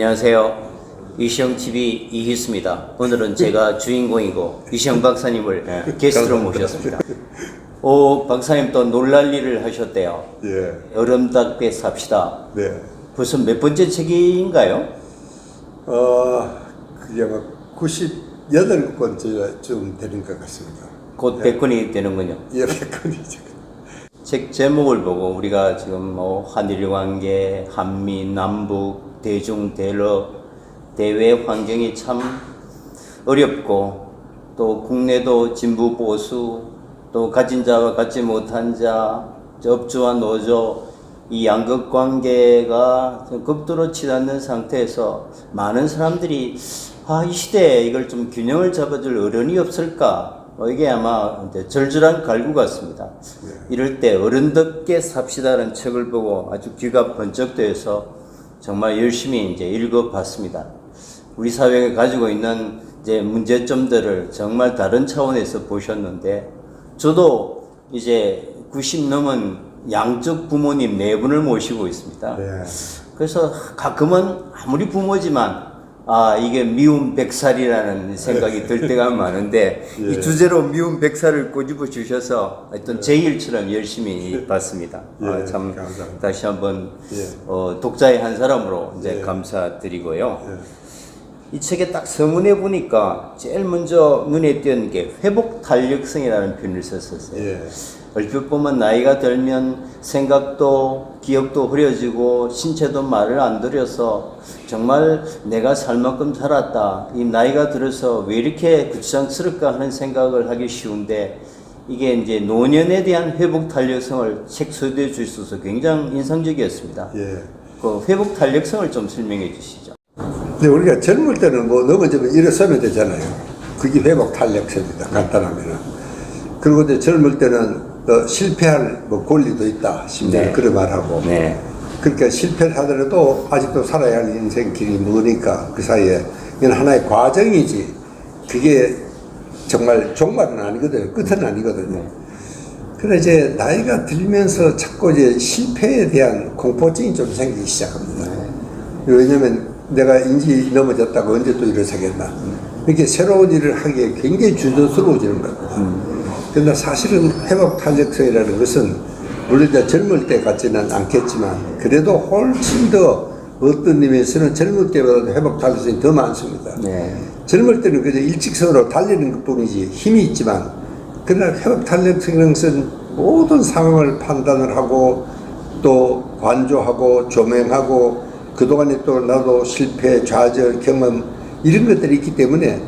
네, 안녕하세요. 이시영 TV 이희수입니다. 오늘은 제가 주인공이고 이시영 박사님을 네. 게스트로 모셨습니다. 오 박사님 또 놀랄 일을 하셨대요. 예, 얼음닭배 삽시다. 네. 벌써 몇 번째 책인가요? 어, 그게 아마 98번째쯤 되는 것 같습니다. 곧 100권이 되는군요. 예, 100건이죠. 책 제목을 보고 우리가 지금 뭐 한일 관계, 한미, 남북, 대중, 대러, 대외 환경이 참 어렵고 또 국내도 진부 보수 또 가진 자와 갖지 못한 자, 업주와 노조 이 양극 관계가 극도로 치닫는 상태에서 많은 사람들이 아, 이 시대에 이걸 좀 균형을 잡아줄 어른이 없을까? 어, 이게 아마 이제 절절한 갈구 같습니다. 이럴 때 어른답게 삽시다라는 책을 보고 아주 귀가 번쩍돼서 정말 열심히 이제 읽어봤습니다. 우리 사회가 가지고 있는 이제 문제점들을 정말 다른 차원에서 보셨는데 저도 이제 90 넘은 양쪽 부모님 네 분을 모시고 있습니다. 네. 그래서 가끔은 아무리 부모지만 아 이게 미운 백살이라는 생각이 들 때가 많은데 예. 이 주제로 미운 백살을 꼬집어 주셔서 어떤 제 일처럼 열심히 봤습니다. 아, 예, 참 감사합니다. 다시 한번 예. 어, 독자의 한 사람으로 이제 예. 감사드리고요. 예. 이 책에 딱 서문에 보니까 제일 먼저 눈에 띄는 게 회복 탄력성이라는 표현을 썼었어요. 예. 얼핏 보면 나이가 들면 생각도 기억도 흐려지고 신체도 말을 안 들여서 정말 내가 살 만큼 살았다. 이 나이가 들어서 왜 이렇게 구치장스럽까 하는 생각을 하기 쉬운데 이게 이제 노년에 대한 회복 탄력성을 책 소개해 주셔서 굉장히 인상적이었습니다. 예. 그 회복 탄력성을 좀 설명해 주시죠. 근데 우리가 젊을 때는 뭐 넘어지면 일어서면 되잖아요. 그게 회복 탄력성입니다. 간단하면은. 그리고 이제 젊을 때는 또 실패할 뭐 권리도 있다. 심지어 네. 그런 말하고. 네. 그러니까 실패를 하더라도 아직도 살아야 할 인생 길이 머니까 그 사이에 이건 하나의 과정이지 그게 정말 종말은 아니거든요. 끝은 아니거든요. 그래 이제 나이가 들면서 자꾸 이제 실패에 대한 공포증이 좀 생기기 시작합니다. 왜냐면 내가 인지 넘어졌다고 언제 또 일어서겠나. 이렇게 새로운 일을 하기에 굉장히 주저스러워지는 겁니다. 그러나 사실은 회복 탄력성이라는 것은 물론 이제 젊을 때 같지는 않겠지만 그래도 훨씬 더 어떤 의미에서는 젊을 때보다 회복 탄력성이 더 많습니다. 네. 젊을 때는 그저 일직선으로 달리는 것 뿐이지 힘이 있지만 그러나 회복 탄력성이라는 것은 모든 상황을 판단을 하고 또 관조하고 조명하고 그동안에 또 나도 실패, 좌절, 경험 이런 것들이 있기 때문에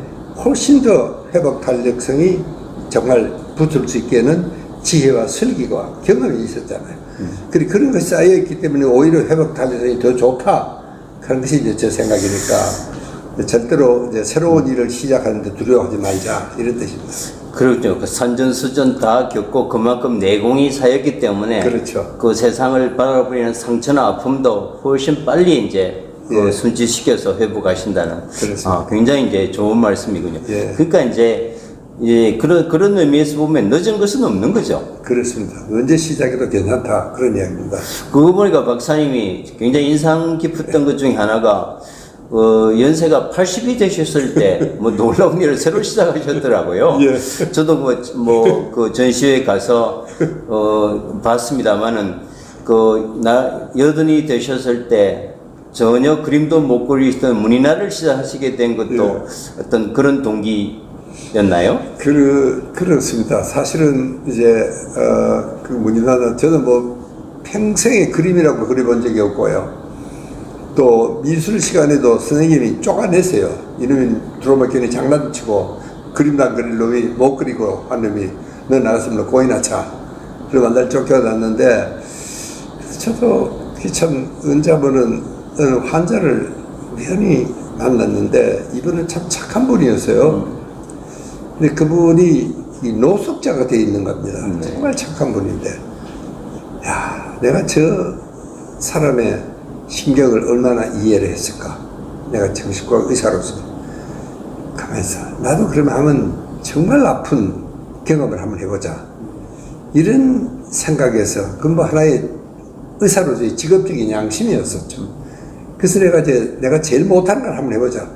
훨씬 더 회복 탄력성이 정말 붙을 수 있게는 지혜와 설기와 경험이 있었잖아요. 그리 그런 것이 쌓여있기 때문에 오히려 회복 탄력성이 더 좋다. 그런 것이 이제 제 생각이니까 절대로 이제 새로운 일을 시작하는데 두려워하지 말자 이런 뜻입니다. 그렇죠. 그 산전수전 다 겪고 그만큼 내공이 쌓였기 때문에 그렇죠. 그 세상을 바라보는 상처나 아픔도 훨씬 빨리 이제 그 예. 순치시켜서 회복하신다는 그렇습니다. 아, 굉장히 이제 좋은 말씀이군요. 예. 그러니까 이제 예, 그런 그런 의미에서 보면 늦은 것은 없는 거죠. 그렇습니다. 언제 시작해도 괜찮다 그런 이야기입니다. 그거 보니까 박사님이 굉장히 인상 깊었던 것 중에 하나가 어, 연세가 80이 되셨을 때 뭐 놀라운 일을 새로 시작하셨더라고요. 예. 저도 뭐, 뭐, 그 전시회 가서, 어, 봤습니다만은, 그, 나, 여든이 되셨을 때 전혀 그림도 못 그리시던 문인화를 시작하시게 된 것도 어떤 그런 동기 였나요? 그 그렇습니다. 사실은 이제 어, 그 문인화는 저는 뭐 평생에 그림이라고 그려본 적이 없고요. 또 미술 시간에도 선생님이 쪼가냈어요. 이놈이 들어오면 장난치고 그림도 안 그릴 놈이 못 그리고 한 놈이 너 나갔으면 고이나 차. 그러면 날 쫓겨났는데 저도 그참 은자분은 어느 환자를 우연히 만났는데 이분은 참 착한 분이었어요. 근데 그분이 이 노숙자가 되어 있는 겁니다. 정말 착한 분인데, 야, 내가 저 사람의 신경을 얼마나 이해를 했을까? 내가 정신과 의사로서. 가만있어. 나도 그러면 하면 정말 아픈 경험을 한번 해보자. 이런 생각에서, 그건 뭐 하나의 의사로서의 직업적인 양심이었었죠. 그래서 내가 이제 내가 제일 못하는 걸 한번 해보자.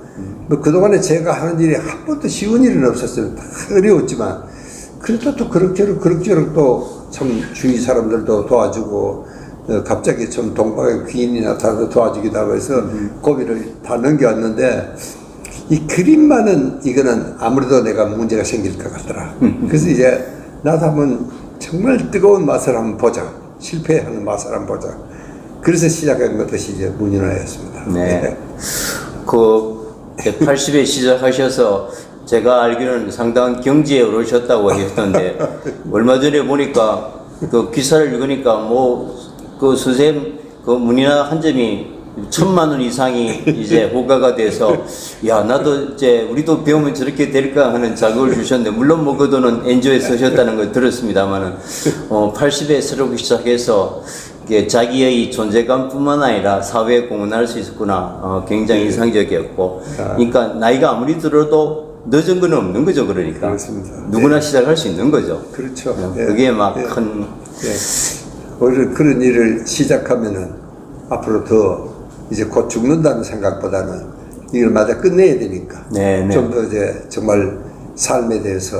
뭐 그동안에 제가 하는 일이 한 번도 쉬운 일은 없었어요. 다 어려웠지만 그래도 또 그럭저럭 그럭저럭 또 참 주위 사람들도 도와주고 어, 갑자기 좀 동방에 귀인이 나타나서 도와주기도 하고 해서 고비를 다 넘겨왔는데 이 그림만은 이거는 아무래도 내가 문제가 생길 것 같더라. 그래서 이제 나도 한번 정말 뜨거운 맛을 한번 보자. 실패하는 맛을 한번 보자. 그래서 시작한 것이 이제 문인화였습니다. 네. 그 80에 시작하셔서 제가 알기로는 상당한 경지에 오르셨다고 하셨던데 얼마 전에 보니까 그 기사를 읽으니까 뭐 그 선생님 그 문이나 한 점이 천만 원 이상이 이제 호가가 돼서 야 나도 이제 우리도 배우면 저렇게 될까 하는 자극을 주셨는데 물론 뭐그 엔조에 쓰셨다는 걸 들었습니다만은 어 80에 서르기 시작해서 자기의 존재감뿐만 아니라 사회에 공헌할 수 있었구나 어, 굉장히 인상적이었고 그러니까 나이가 아무리 들어도 늦은 건 없는 거죠 그러니까 그렇습니다. 누구나 시작할 수 있는 거죠 그렇죠. 예. 그게 막 예. 큰 예. 오히려 그런 일을 시작하면은 앞으로 더 이제 곧 죽는다는 생각보다는 이걸 마저 끝내야 되니까 네, 네. 좀더 이제 정말 삶에 대해서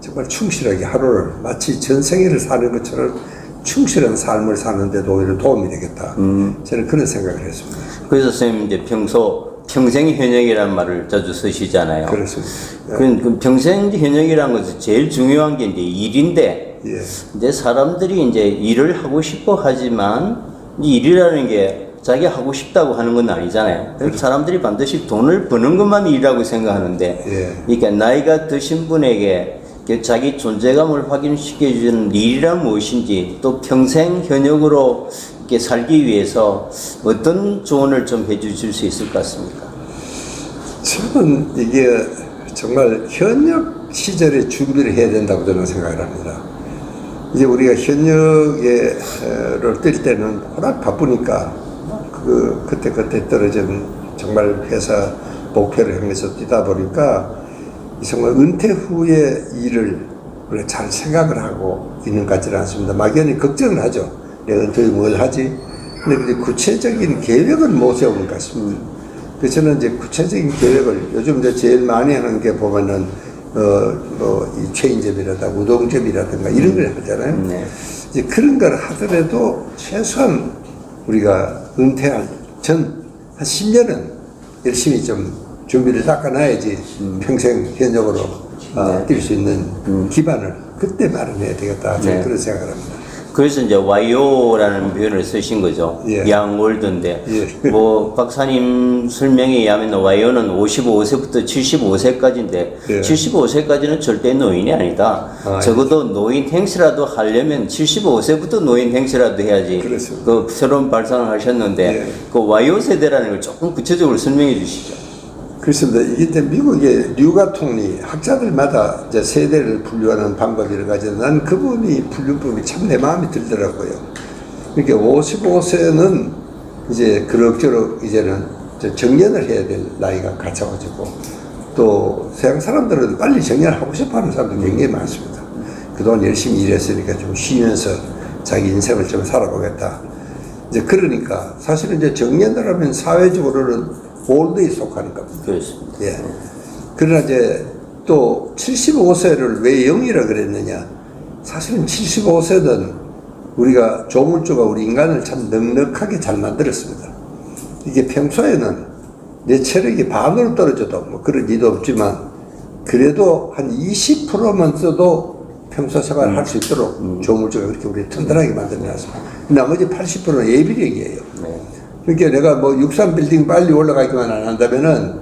정말 충실하게 하루를 마치 전생애를 사는 것처럼 충실한 삶을 사는데도 오히려 도움이 되겠다. 음. 저는 그런 생각을 했습니다. 그래서 선생님 이제 평소 평생 현역이라는 말을 자주 쓰시잖아요 그렇습니다. 그, 그 평생 현역이라는 것은 제일 중요한 게 이제 일인데 예. 이제 사람들이 이제 일을 하고 싶어 하지만 이 일이라는 게 자기 하고 싶다고 하는 건 아니잖아요. 그래서 사람들이 반드시 돈을 버는 것만 일이라고 생각하는데, 예. 그러니까 나이가 드신 분에게 자기 존재감을 확인시켜주는 일이란 무엇인지 또 평생 현역으로 이렇게 살기 위해서 어떤 조언을 좀 해주실 수 있을 것 같습니까? 저는 이게 정말 현역 시절에 준비를 해야 된다고 저는 생각을 합니다. 이제 우리가 현역에를 뛸 때는 워낙 바쁘니까 그 그때 그때 떨어진 정말 회사 목표를 향해서 뛰다 보니까 이 정말 은퇴 후의 일을 잘 생각을 하고 있는 것 같지는 않습니다. 막연히 걱정을 하죠. 내가 은퇴 후에 뭘 하지? 근데 그 구체적인 계획은 못 세우는 것 같습니다. 그래서 저는 이제 구체적인 계획을 요즘 이제 제일 많이 하는 게 보면은 어뭐이 체인점이라든가 우동점이라든가 이런 걸 하잖아요. 네. 이제 그런 걸 하더라도 최소한 우리가 은퇴한 전한 10년은 열심히 좀 준비를 닦아놔야지 평생 현역으로 어, 뛸수 있는 기반을 그때 마련해야 되겠다. 저는 네. 그런 생각을 합니다. 그래서 이제 와이오라는 표현을 쓰신 거죠. 예. 양월드인데 예. 뭐 박사님 설명에 의하면 와이오는 55세부터 75세까지인데 예. 75세까지는 절대 노인이 아니다. 아, 적어도 노인 행세라도 하려면 75세부터 노인 행세라도 해야지. 그렇습니다. 그 새로운 발상을 하셨는데 예. 그 와이오 세대라는 걸 조금 구체적으로 설명해 주시죠. 그렇습니다. 이게 미국의 류가 통리 학자들마다 이제 세대를 분류하는 방법이 여러 가지. 난 그분이 분류법이 참 내 마음에 들더라고요. 그러니까 55세는 이제 그럭저럭 이제는 이제 정년을 해야 될 나이가 갖춰가지고 또 서양 사람들은 빨리 정년을 하고 싶어하는 사람들이 굉장히 많습니다. 그동안 열심히 일했으니까 좀 쉬면서 자기 인생을 좀 살아보겠다. 이제 그러니까 사실은 이제 정년을 하면 사회적으로는 올드에 속하는 겁니다. 그렇습니다. 예. 그러나 이제 또 75세를 왜 0이라 그랬느냐. 사실은 75세는 우리가 조물주가 우리 인간을 참 넉넉하게 잘 만들었습니다. 이게 평소에는 내 체력이 반으로 떨어져도 뭐 그런 일도 없지만 그래도 한 20%만 써도 평소 생활을 할수 있도록 조물주가 그렇게 우리 튼튼하게 만들어놨습니다. 나머지 80%는 예비력이에요. 네. 그러니까 내가 뭐 63 빌딩 빨리 올라가기만 안 한다면은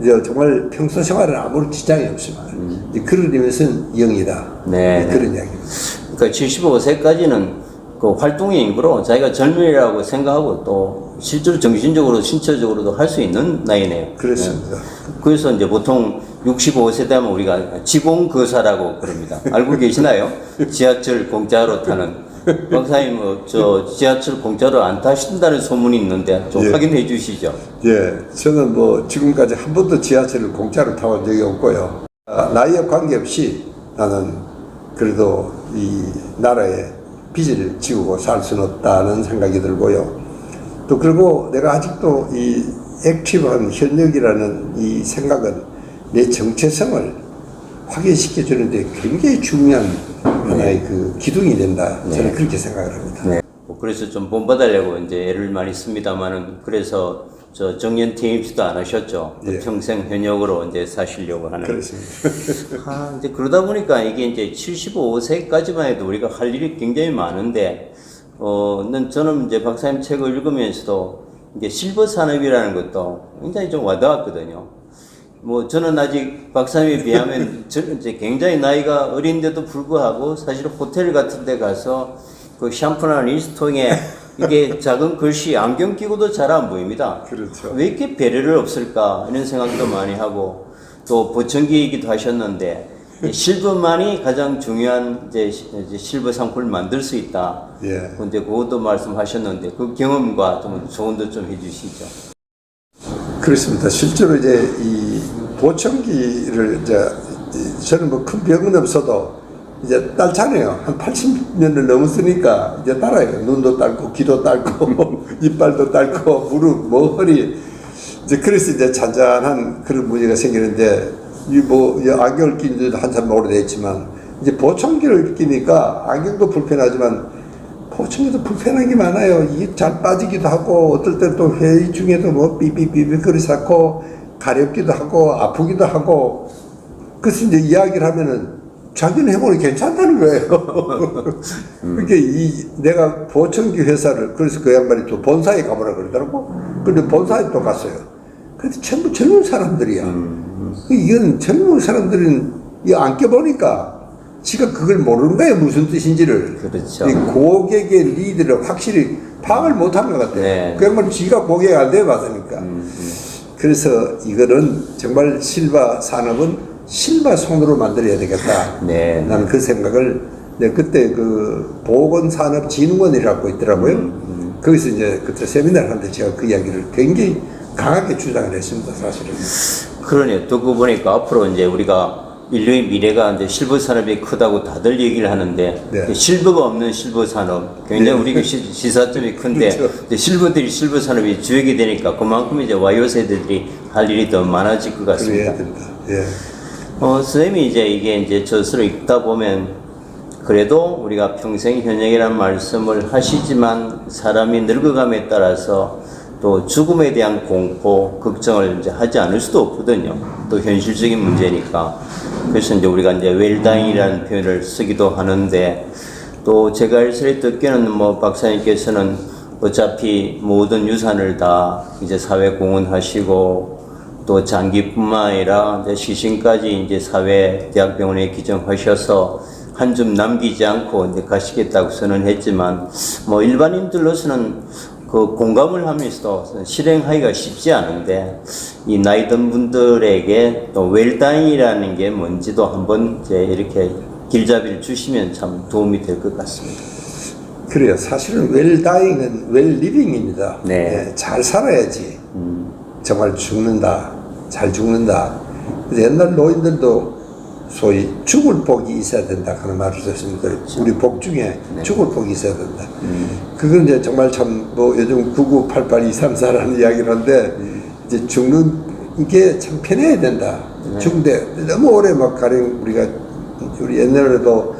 이제 정말 평소 생활은 아무런 지장이 없지만 이제 그런 의미에서는 영이다. 네, 그런 이야기입니다. 그러니까 75세까지는 그 활동의 일부로 자기가 젊은이라고 생각하고 또 실제로 정신적으로 신체적으로도 할 수 있는 나이네요. 그렇습니다. 그래서 이제 보통 65세 되면 우리가 지공거사라고 그럽니다. 알고 계시나요? 지하철 공짜로 타는. 박사님, 어, 저 지하철 공짜로 안 타신다는 소문이 있는데 좀 예. 확인해 주시죠. 예, 저는 뭐 지금까지 한 번도 지하철을 공짜로 타본 적이 없고요. 아, 나이에 관계없이 나는 그래도 이 나라에 빚을 지우고 살 수는 없다는 생각이 들고요. 또 그리고 내가 아직도 이 액티브한 현역이라는 이 생각은 내 정체성을 확인시켜 주는데 굉장히 중요한 하나의 그 기둥이 된다. 저는 그렇게 생각을 합니다. 네. 뭐 그래서 좀 본받으려고 이제 애를 많이 씁니다만은 그래서 저 정년 퇴임시도 안 하셨죠. 또 예. 평생 현역으로 이제 사시려고 하는. 그렇습니다. 아, 이제 그러다 보니까 이게 이제 75세까지만 해도 우리가 할 일이 굉장히 많은데, 어, 는 저는 이제 박사님 책을 읽으면서도 이게 실버 산업이라는 것도 굉장히 좀 와닿았거든요. 뭐 저는 아직 박사님에 비하면 저 이제 굉장히 나이가 어린데도 불구하고 사실 호텔 같은 데 가서 그 샴푸나 리스통에 이게 작은 글씨 안경 끼고도 잘 안 보입니다. 그렇죠. 왜 이렇게 배려를 없을까 이런 생각도 많이 하고 또 보청기 얘기도 하셨는데 이 실버만이 가장 중요한 이제 실버 상품을 만들 수 있다. 예. 근데 그것도 말씀하셨는데 그 경험과 좀 조언도 좀 해주시죠. 그렇습니다. 실제로 이제 이 보청기를 이제 이- 저는 뭐 큰 병은 없어도 이제 딸잖아요. 한 80년을 넘었으니까 이제 딸아요. 눈도 딸고 귀도 딸고 이빨도 딸고 무릎, 뭐 허리 이제 그래서 이제 잔잔한 그런 문제가 생기는데 이뭐 안경을 낀 지도 한참 오래됐지만 이제 보청기를 끼니까 안경도 불편하지만 보청기도 불편한 게 많아요. 이게 잘 빠지기도 하고 어떨 때 또 회의 중에도 뭐 삐삐삐삐 거리서 하고 가렵기도 하고 아프기도 하고 그래서 이제 이야기를 하면은 자기는 해보니 괜찮다는 거예요. 그러니까 이 내가 보청기 회사를 그래서 그 양반이 또 본사에 가보라 그러더라고. 근데 본사에 또 갔어요. 근데 전부 젊은 사람들이야. 이건 젊은 사람들은 이거 안 껴보니까 지가 그걸 모르는 거예요. 무슨 뜻인지를. 그렇죠. 이 고객의 리드를 확실히 파악을 못한 것 같아요. 네. 그 양반 지가 고객 안 돼봤으니까. 그래서 이거는 정말 실바 산업은 실바 손으로 만들어야 되겠다. 네. 나는 그 생각을 내가 그때 그 보건산업진흥원이라고 있더라고요. 음, 거기서 이제 그때 세미나를 하는데 제가 그 이야기를 굉장히 강하게 주장을 했습니다, 사실은. 그러네요. 듣고 보니까 앞으로 이제 우리가 인류의 미래가 이제 실버 산업이 크다고 다들 얘기를 하는데 네. 실버가 없는 실버 산업 굉장히 우리가 시, 시사점이 큰데 그렇죠. 실버들이 실버 산업이 주역이 되니까 그만큼 이제 와이오 세대들이 할 일이 더 많아질 것 같습니다. 예. 어, 선생님이 이제 이게 이제 저서를 읽다 보면 그래도 우리가 평생 현역이라는 말씀을 하시지만 사람이 늙어감에 따라서 또 죽음에 대한 공포, 걱정을 이제 하지 않을 수도 없거든요. 또 현실적인 문제니까. 그래서 이제 우리가 이제 웰다잉이라는 표현을 쓰기도 하는데 또 제가 일설에 듣기는 뭐 박사님께서는 어차피 모든 유산을 다 이제 사회 공헌하시고 또 장기뿐만 아니라 이제 시신까지 이제 사회 대학병원에 기증하셔서 한줌 남기지 않고 이제 가시겠다고 선언했지만 뭐 일반인들로서는 그 공감을 하면서도 실행하기가 쉽지 않은데 이 나이 든 분들에게 또 웰다잉이라는 게 뭔지도 한번 이제 이렇게 길잡이를 주시면 참 도움이 될 것 같습니다. 그래요. 사실은 웰다잉은 웰리빙입니다. 네. 예, 잘 살아야지. 정말 죽는다. 잘 죽는다. 옛날 노인들도 소위 죽을 복이 있어야 된다 하는 말을 썼습니다. 우리 복 중에 죽을 복이 있어야 된다. 그건 이제 정말 참 뭐 요즘 9988 234라는 이야기를 하는데 이제 죽는 게참 편해야 된다. 죽는데 너무 오래 막 가령 우리가 우리 옛날에도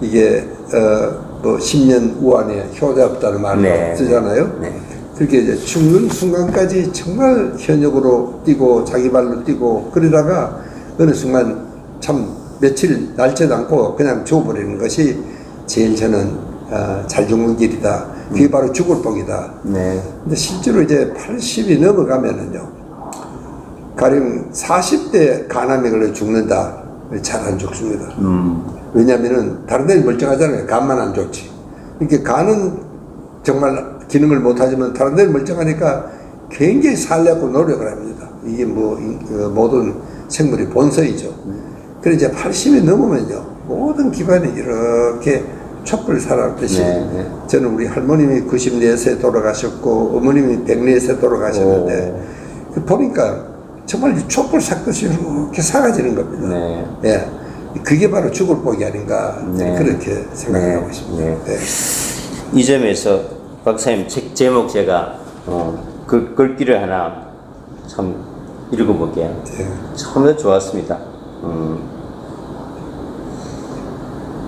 이게 어뭐 10년 우안에 효자 없다는 말을 네. 쓰잖아요. 네. 그렇게 이제 죽는 순간까지 정말 현역으로 뛰고 자기 발로 뛰고 그러다가 어느 순간 참 며칠 날지도 않고 그냥 죽어버리는 것이 제일 저는 어, 잘 죽는 길이다. 그게 바로 죽을 복이다. 네. 근데 실제로 이제 80이 넘어가면은요, 가령 40대 간암에 걸려 죽는다. 잘 안 죽습니다. 음. 왜냐면은 다른 데는 멀쩡하잖아요. 간만 안 좋지. 이렇게 간은 정말 기능을 못하지만 다른 데는 멀쩡하니까 굉장히 살려고 노력을 합니다. 이게 뭐 인- 그 모든 생물의 본성이죠. 그래 이제 80이 넘으면요 모든 기관이 이렇게 촛불 살았듯이 네, 네. 저는 우리 할머님이 94세 돌아가셨고 어머님이 104세 돌아가셨는데 그 보니까 정말 이 촛불 삭듯이 이렇게 사라지는 겁니다. 네. 예. 그게 바로 죽을 복이 아닌가 네. 그렇게 생각하고 네. 있습니다. 네. 네. 이 점에서 박사님 책 제목 제가 어, 그 글귀를 하나 참 읽어볼게요. 예. 처음에 좋았습니다. 음,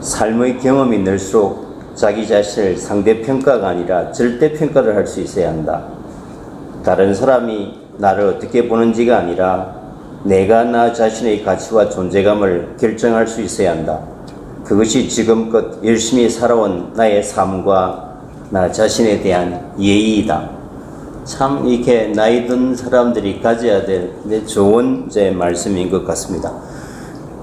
삶의 경험이 늘수록 자기 자신을 상대평가가 아니라 절대평가를 할 수 있어야 한다. 다른 사람이 나를 어떻게 보는지가 아니라 내가 나 자신의 가치와 존재감을 결정할 수 있어야 한다. 그것이 지금껏 열심히 살아온 나의 삶과 나 자신에 대한 예의이다. 참 이렇게 나이 든 사람들이 가져야 될 네, 좋은 이제 말씀인 것 같습니다.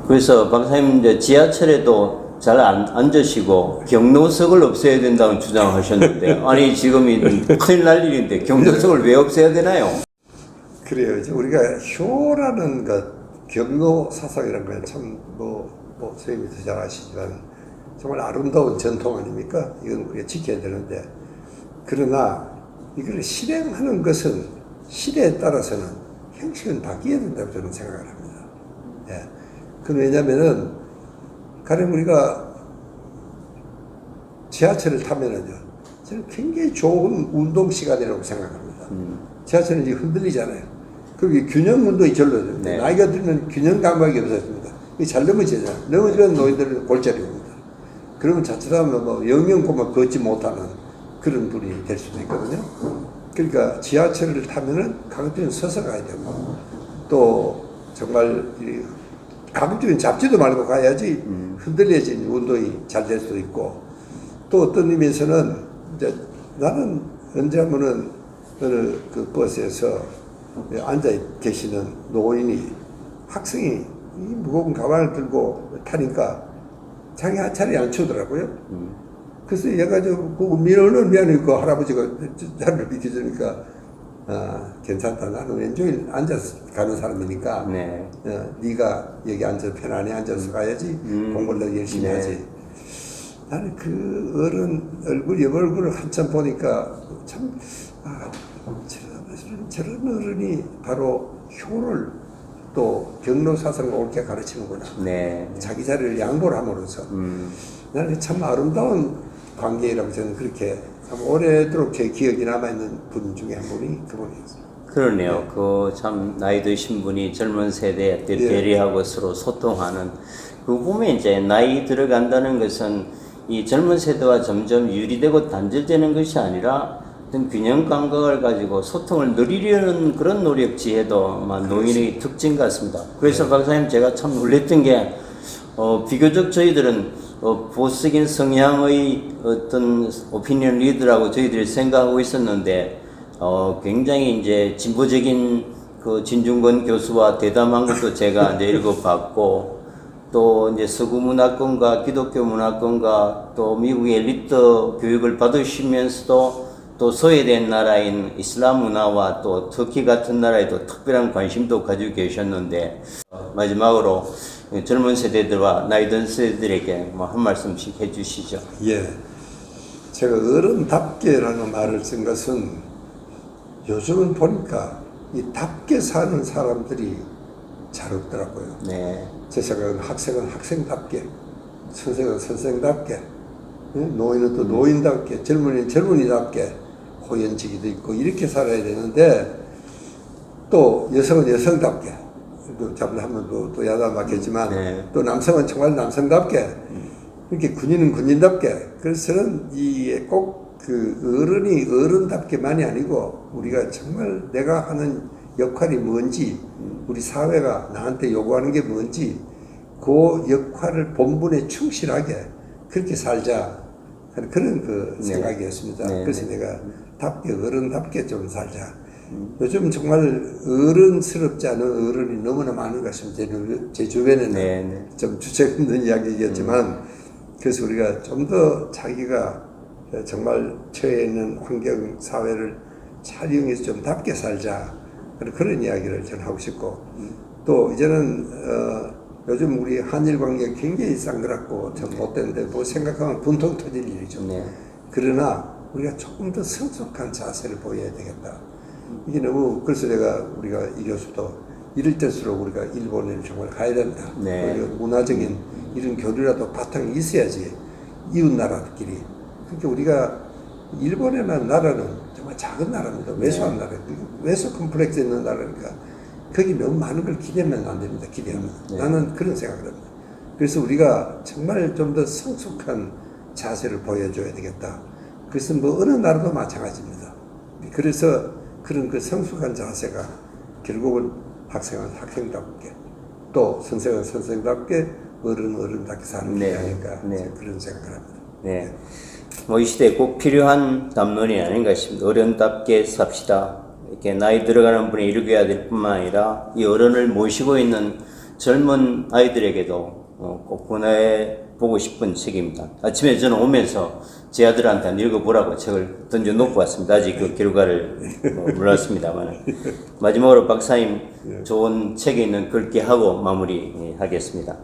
그래서 박사님 이제 지하철에도 잘 안, 앉으시고 경로석을 없애야 된다는 주장하셨는데 아니 지금 이 큰일 날 일인데 경로석을 왜 없애야 되나요? 그래요. 이제 우리가 효라는 것, 경로 사상이라는 건 참, 뭐, 뭐, 선생님이 더 잘 아시지만, 정말 아름다운 전통 아닙니까? 이건 우리가 지켜야 되는데, 그러나 이걸 실행하는 것은 시대에 따라서는 형식은 바뀌어야 된다고 저는 생각을 합니다. 예. 그건 왜냐면은, 가령 우리가 지하철을 타면은요, 저는 굉장히 좋은 운동 시간이라고 생각합니다. 지하철은 이제 흔들리잖아요. 그리고 균형 운동이 절로 됩니다. 네. 나이가 들면 균형 감각이 없어집니다. 잘 넘어지잖아요. 넘어지면 노인들은 골절이 옵니다. 그러면 자칫하면 뭐 영영고만 걷지 못하는 그런 분이 될 수도 있거든요. 그러니까 지하철을 타면은 가급적이면 서서 가야 되고 또 정말 이 가급적이면 잡지도 말고 가야지 흔들려진 운동이 잘 될 수도 있고 또 어떤 의미에서는 이제 나는 언제 하면은 어느 그 버스에서 앉아 계시는 노인이 학생이 이 무거운 가방을 들고 타니까 자기 한 차례 안 추더라고요. 그래서 얘가 저그 민원을 미안해 그 할아버지가 자리를 비켜주니까 아 괜찮다 나는 왼쪽에 앉아서 가는 사람이니까 네. 어, 네가 여기 앉아서 편안히 앉아서 가야지 음. 공부를 더 열심히 네. 하지. 나는 그 어른 얼굴 옆 얼굴을 한참 보니까 참 아, 저런, 저런 어른이 바로 효를 또 경로 사상을 옳게 가르치는구나. 네. 자기 자리를 양보를 함으로써 음, 나는 참 아름다운 관계라고 저는 그렇게 참 오래도록 제 기억이 남아있는 분 중에 한 분이 그분이었어요. 그러네요. 그참 나이 드신 분이 젊은 세대에 대- 예. 대리하고 서로 소통하는 그 보면 이제 나이 들어간다는 것은 이 젊은 세대와 점점 유리되고 단절되는 것이 아니라 어떤 균형 감각을 가지고 소통을 누리려는 그런 노력 지혜도 아마 노인의 특징 같습니다. 그래서 박사님 제가 참 놀랬던 게 어, 비교적 저희들은 어, 보수적인 성향의 어떤 오피니언 리더라고 저희들이 생각하고 있었는데 어, 굉장히 이제 진보적인 그 진중권 교수와 대담한 것도 제가 이제 읽어봤고 또 이제 서구 문화권과 기독교 문화권과 또 미국의 엘리트 교육을 받으시면서도 또 소외된 나라인 이슬람 문화와 또 터키 같은 나라에도 특별한 관심도 가지고 계셨는데 어, 마지막으로 젊은 세대들과 나이 든 세대들에게 뭐 한 말씀씩 해주시죠. 예. 제가 어른답게라는 말을 쓴 것은 요즘은 보니까 이 답게 사는 사람들이 잘 없더라고요. 네, 제 생각은 학생은 학생답게, 선생은 선생답게, 예? 노인은 또 노인답게, 젊은이는 젊은이답게, 호연지기도 있고 이렇게 살아야 되는데 또 여성은 여성답게, 또 잘못하면 또, 또 야단 맞겠지만 네. 또 남성은 정말 남성답게 이렇게 군인은 군인답게 그래서 저는 이꼭그 어른이 어른답게만이 아니고 우리가 정말 내가 하는 역할이 뭔지 우리 사회가 나한테 요구하는 게 뭔지 그 역할을 본분에 충실하게 그렇게 살자 하는 그런 그 네. 생각이었습니다. 네, 그래서 네. 내가 답게 어른답게 좀 살자. 요즘 정말 어른스럽지 않은 어른이 너무나 많은 것 같습니다. 제, 주- 주변에는 네, 네. 좀 주책 없는 이야기겠지만 그래서 우리가 좀 더 자기가 정말 처해 있는 환경 사회를 잘 이용해서 좀 답게 살자 그런 그런 이야기를 저는 하고 싶고 또 이제는 어, 요즘 우리 한일 관계가 굉장히 쌍그랗고 참 못되는데 뭐 생각하면 분통 터질 일이죠. 네. 그러나 우리가 조금 더 성숙한 자세를 보여야 되겠다. 이게 너무 그래서 내가 우리가 이 교수도 이럴 때일수록 우리가 일본에 정말 가야 된다. 네. 우리가 문화적인 이런 교류라도 바탕이 있어야지 이웃 나라끼리. 그러니까 우리가 일본이라는 나라는 정말 작은 나라입니다. 왜소한 나라. 왜소 컴플렉스 있는 나라니까 거기 너무 많은 걸 기대하면 안 됩니다. 기대하면. 나는 그런 생각을 합니다. 그래서 우리가 정말 좀 더 성숙한 자세를 보여줘야 되겠다. 그래서 뭐 어느 나라도 마찬가지입니다. 그래서 그런 그 성숙한 자세가 결국은 학생은 학생답게 또 선생은 선생답게 어른은 어른답게 사는 게 네. 아닐까 네. 그런 생각을 합니다. 네. 뭐이 시대에 꼭 필요한 담론이 아닌가 싶습니다. 어른답게 삽시다. 이렇게 나이 들어가는 분이 이루어야 될 뿐만 아니라 이 어른을 모시고 있는 젊은 아이들에게도 어, 꼭 보내보고 싶은 책입니다. 아침에 저는 오면서 제 아들한테 한번 읽어보라고 책을 던져놓고 왔습니다. 아직 그 결과를 어, 몰랐습니다만. 마지막으로 박사님 좋은 책에 있는 글귀 하고 마무리하겠습니다.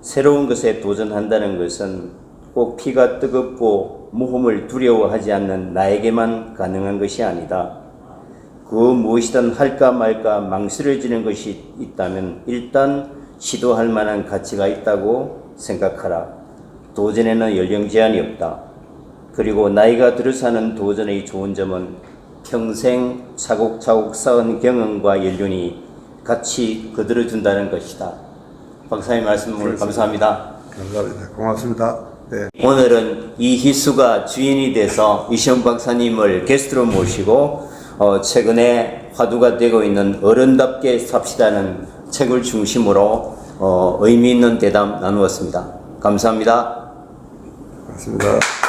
새로운 것에 도전한다는 것은 꼭 피가 뜨겁고 모험을 두려워하지 않는 나에게만 가능한 것이 아니다. 그 무엇이든 할까 말까 망설여지는 것이 있다면 일단 시도할 만한 가치가 있다고 생각하라. 도전에는 연령 제한이 없다. 그리고 나이가 들어서 하는 도전의 좋은 점은 평생 차곡차곡 쌓은 경험과 연륜이 같이 거들어준다는 것이다. 박사님 말씀 오늘 감사합니다. 감사합니다. 고맙습니다. 네. 오늘은 이희수가 주인이 돼서 이시영 박사님을 게스트로 모시고 어, 최근에 화두가 되고 있는 어른답게 삽시다는 책을 중심으로 어, 의미 있는 대담 나누었습니다. 감사합니다. 고맙습니다.